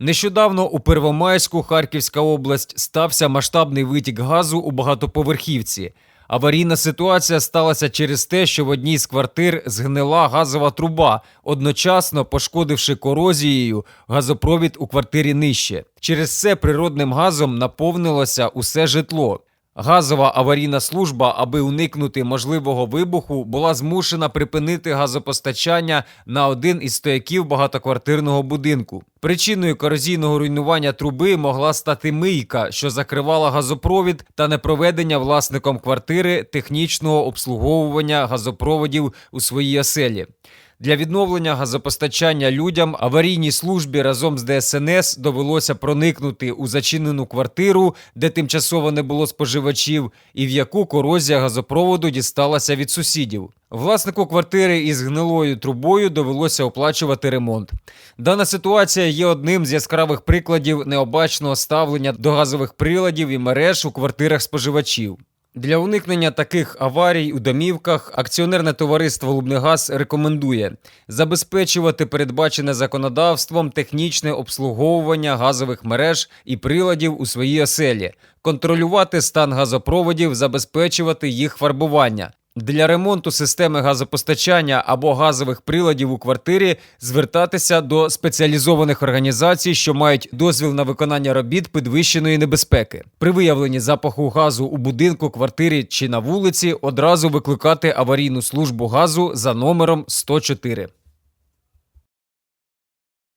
Нещодавно у Первомайську, Харківська область, стався масштабний витік газу у багатоповерхівці. Аварійна ситуація сталася через те, що в одній з квартир згнила газова труба, одночасно пошкодивши корозією газопровід у квартирі нижче. Через це природним газом наповнилося усе житло. Газова аварійна служба, аби уникнути можливого вибуху, була змушена припинити газопостачання на один із стояків багатоквартирного будинку. Причиною корозійного руйнування труби могла стати мийка, що закривала газопровід та непроведення власником квартири технічного обслуговування газопроводів у своїй оселі. Для відновлення газопостачання людям аварійній службі разом з ДСНС довелося проникнути у зачинену квартиру, де тимчасово не було споживачів, і в яку корозія газопроводу дісталася від сусідів. Власнику квартири із гнилою трубою довелося оплачувати ремонт. Дана ситуація є одним з яскравих прикладів необачного ставлення до газових приладів і мереж у квартирах споживачів. Для уникнення таких аварій у домівках акціонерне товариство Лубнигаз рекомендує забезпечувати передбачене законодавством технічне обслуговування газових мереж і приладів у своїй оселі, контролювати стан газопроводів, забезпечувати їх фарбування. Для ремонту системи газопостачання або газових приладів у квартирі звертатися до спеціалізованих організацій, що мають дозвіл на виконання робіт підвищеної небезпеки. При виявленні запаху газу у будинку, квартирі чи на вулиці одразу викликати аварійну службу газу за номером 104.